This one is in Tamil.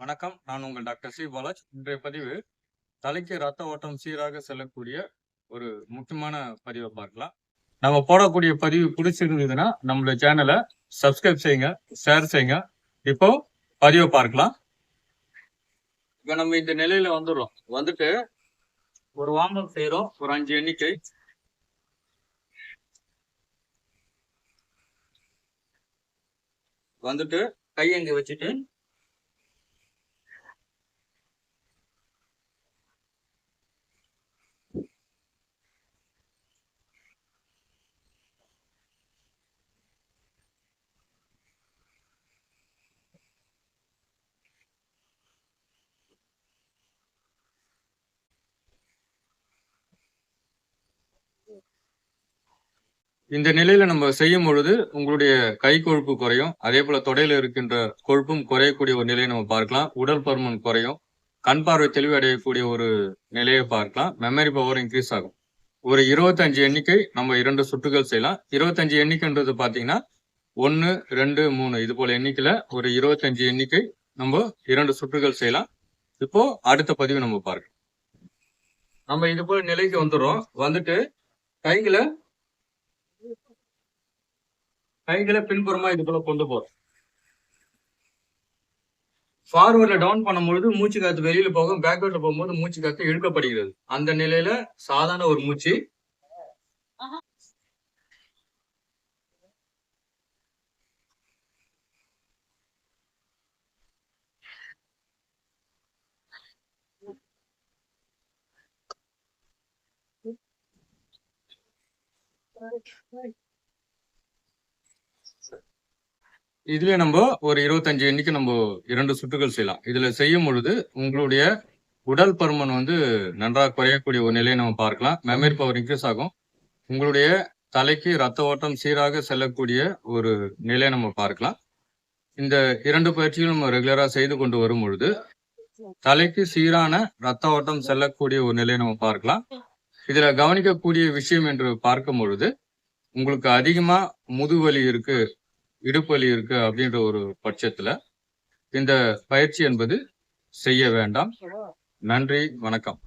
வணக்கம். நான் உங்கள் டாக்டர் சி பாலாஜ். இன்றைய பதிவு தலைக்கு ரத்த ஓட்டம் சீராக செல்லக்கூடிய ஒரு முக்கியமான பதிவை பார்க்கலாம். நம்ம போடக்கூடிய பதிவு பிடிச்சிருந்ததுன்னா நம்மளோட சேனலை சப்ஸ்கிரைப் செய்யுங்க ஷேர் செய்யுங்க. இப்போ பதிவை பார்க்கலாம். இப்போ நம்ம இந்த நிலையில வந்துடுறோம். வந்துட்டு ஒரு வார்ம் செய்கிறோம் ஒரு அஞ்சு எண்ணிக்கை. வந்துட்டு கையங்க வச்சுட்டு இந்த நிலையில நம்ம செய்யும் பொழுது உங்களுடைய கை கொழுப்பு குறையும். அதே போல தொடையில இருக்கின்ற கொழுப்பும் குறையக்கூடிய ஒரு நிலையை நம்ம பார்க்கலாம். உடல் பருமன் குறையும். கண் பார்வை தெளிவு அடையக்கூடிய ஒரு நிலையை பார்க்கலாம். மெமரி பவர் இன்க்ரீஸ் ஆகும். ஒரு இருபத்தஞ்சு எண்ணிக்கை நம்ம இரண்டு சுட்டுகள் செய்யலாம். இருபத்தஞ்சு எண்ணிக்கைன்றது பார்த்தீங்கன்னா ஒன்று ரெண்டு மூணு. இது போல எண்ணிக்கையில ஒரு இருபத்தஞ்சு எண்ணிக்கை நம்ம இரண்டு சுற்றுகள் செய்யலாம். இப்போ அடுத்த பதிவு நம்ம பார்க்கலாம். நம்ம இது போல நிலைக்கு வந்துடுறோம். வந்துட்டு கைகளை கைகளை பின்புறமா இது போல கொண்டு போறோம் ஃபார்வர்ட்ல டவுன் பண்ணும்பொழுது மூச்சு காத்து வெளியில போகும் பேக்வர்ட்ல போகும்போது மூச்சு காத்து இழுக்கப்படுகிறது. அந்த நிலையில சாதாரண ஒரு மூச்சு. இதுல நம்ம ஒரு இருபத்தஞ்சு எண்ணிக்கை நம்ம இரண்டு சுற்றுகள் செய்யலாம். இதுல செய்யும் பொழுது உங்களுடைய உடல் பருமன் வந்து நன்றாக குறையக்கூடிய ஒரு நிலையை நம்ம பார்க்கலாம். மெமரி பவர் இன்க்ரீஸ் ஆகும். உங்களுடைய தலைக்கு ரத்த ஓட்டம் சீராக செல்லக்கூடிய ஒரு நிலையை நம்ம பார்க்கலாம். இந்த இரண்டு பயிற்சிகளும் நம்ம ரெகுலராக செய்து கொண்டு வரும் பொழுது தலைக்கு சீரான ரத்த ஓட்டம் செல்லக்கூடிய ஒரு நிலையை நம்ம பார்க்கலாம். இதுல கவனிக்கக்கூடிய விஷயம் என்று பார்க்கும் பொழுது உங்களுக்கு அதிகமா முதுவலி இருக்கு. இடுப்பு வலி இருக்கு அப்படின்ற ஒரு பட்சத்துல இந்த பயிற்சி என்பது செய்ய வேண்டாம். நன்றி வணக்கம்.